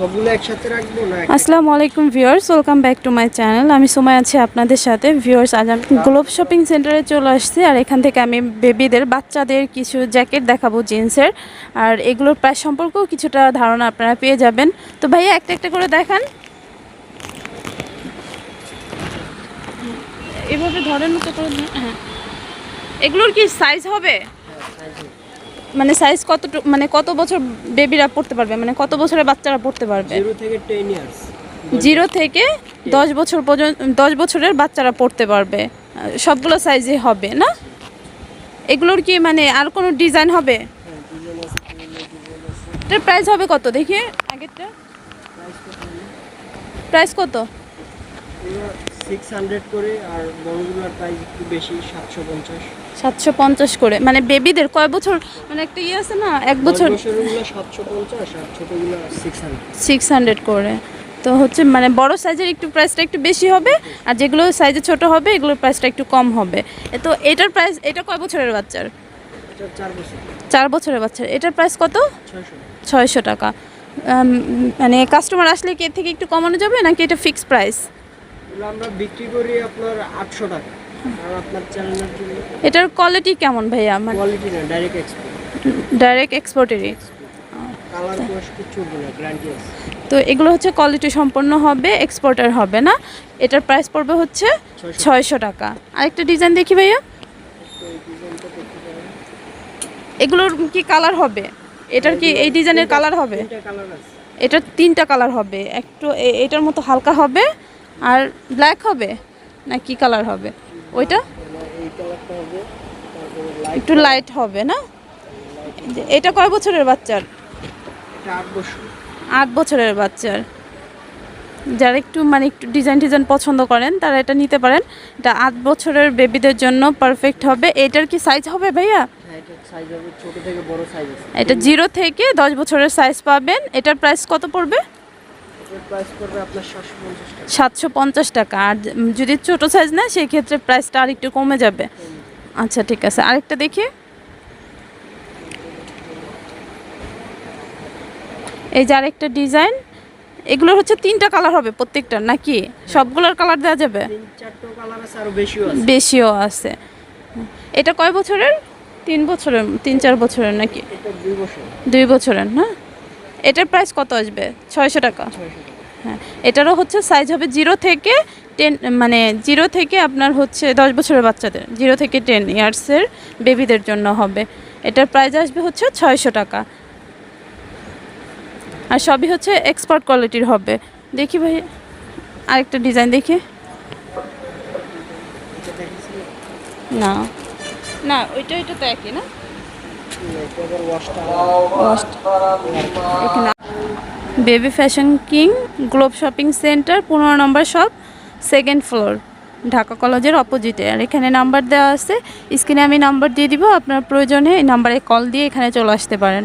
সবগুলো একসাথে রাখব না? আসসালামু আলাইকুম viewers welcome back to my channel. আমি সময় আছি আপনাদের সাথে। ভিউয়ার্স আজ আমি গ্লোব শপিং সেন্টারে চলে আসছি আর এখান থেকে আমি বেবিদের বাচ্চাদের কিছু জ্যাকেট দেখাবো জিন্সের। আর এগুলোর প্রাইস সম্পর্কেও কিছুটা ধারণা আপনারা পেয়ে যাবেন। তো ভাইয়া একটা একটা করে দেখান। এভাবে ধরেন মতো করে হ্যাঁ। এগুলোর কি সাইজ হবে। মানে সাইজ কত মানে কত বছর বেবিরা পড়তে পারবে? মানে কত বছরের বাচ্চারা পড়তে পারবে? জিরো থেকে টেন ইয়ার্স জিরো থেকে দশ বছর পর্যন্ত দশ বছরের বাচ্চারা পড়তে পারবে। সবগুলো সাইজে হবে না? এগুলোর কি মানে আর কোনো ডিজাইন হবে? এটার প্রাইস হবে কত? দেখি। আগেরটা? প্রাইস কত? সিক্স হান্ড্রেড করে আর বড়গুলোর প্রাইস একটু বেশি সাতশো পঞ্চাশ। সাতশো পঞ্চাশ করে। মানে বেবিদের কয় বছর? মানে একটা ইয়ে আছে না এক বছর বছরগুলো সাতশো পঞ্চাশ আর ছোটোগুলো সিক্স হান্ড্রেড সিক্স হান্ড্রেড করে। তো হচ্ছে মানে বড় সাইজের একটু প্রাইসটা একটু বেশি হবে আর যেগুলো সাইজে ছোট হবে এগুলোর প্রাইসটা একটু কম হবে। তো এটার প্রাইস এটা কয় বছরের বাচ্চার? চার বছরের বাচ্চার। এটার প্রাইস কত? ছয়শো। টাকা। মানে কাস্টমার আসলে কি এর থেকে একটু কমানো যাবে নাকি এটা ফিক্সড প্রাইস আমরা বিক্রি করি আপনার আটশো টাকা। আর আপনার চ্যানেলের জন্য এটার কোয়ালিটি কেমন ভাইয়া? মানে কোয়ালিটি না ডাইরেক্ট এক্সপোর্ট ডাইরেক্ট এক্সপোর্টেরই কালার কোয়াশ উঠবে না গ্যারান্টি আছে। তো এগুলো হচ্ছে কোয়ালিটি সম্পন্ন হবে এক্সপোর্টার হবে না। এটার প্রাইস পড়বে হচ্ছে ছয়শো। টাকা। আরেকটা ডিজাইন দেখি ভাইয়া। এগুলোর কি কালার হবে? এটার কি এই ডিজাইনের কালার হবে? এটার তিনটা কালার হবে। একটু এটার মতো হালকা হবে। আর ব্ল্যাক হবে না কি কালার হবে? ওইটা? একটু লাইট হবে না? এটা কয় বছরের বাচ্চার? আট বছর আট বছরের বাচ্চার। যারা একটু মানে একটু ডিজাইন ডিজাইন পছন্দ করেন তারা এটা নিতে পারেন। এটা আট বছরের বেবিদের জন্য পারফেক্ট হবে। এটার কি সাইজ হবে ভাইয়া? এটা জিরো থেকে দশ বছরের সাইজ পাবেন। এটার প্রাইস কত পড়বে? প্রাইস পড়বে আপনার সাতশো পঞ্চাশ টাকা। টাকা। আর যদি ছোটো সাইজ নেয় সেই ক্ষেত্রে প্রাইসটা আর একটু কমে যাবে। আচ্ছা ঠিক আছে। আরেকটা দেখি। এই যে আরেকটা ডিজাইন এগুলোর হচ্ছে তিনটা কালার হবে প্রত্যেকটার নাকি? সবগুলোর কালার দেওয়া যাবে? বেশিও আছে। এটা কয় বছরের? তিন বছরের তিন চার বছরের নাকি? দুই দুই বছরের না? এটার প্রাইস কত আসবে? ছয়শো টাকা। হ্যাঁ এটারও হচ্ছে সাইজ হবে জিরো থেকে টেন মানে জিরো থেকে আপনার হচ্ছে দশ বছরের বাচ্চাদের জিরো থেকে টেন ইয়ার্সের বেবিদের জন্য হবে। এটার প্রাইস আসবে হচ্ছে ছয়শো টাকা। আর সবই হচ্ছে এক্সপার্ট কোয়ালিটির হবে। দেখি ভাই, আরেকটা ডিজাইন দেখি। না। না, ওইটা ওইটা তো একই না এটা আবার ওয়াশটা এখানে baby fashion king globe shopping centre পনেরো number shop second floor Dhaka কলেজের অপোজিটে আর এখানে নাম্বার দেওয়া আছে। স্ক্রিনে আমি নাম্বার দিয়ে দিব, আপনার প্রয়োজনে এই নাম্বারে কল দিয়ে এখানে চলে আসতে পারেন।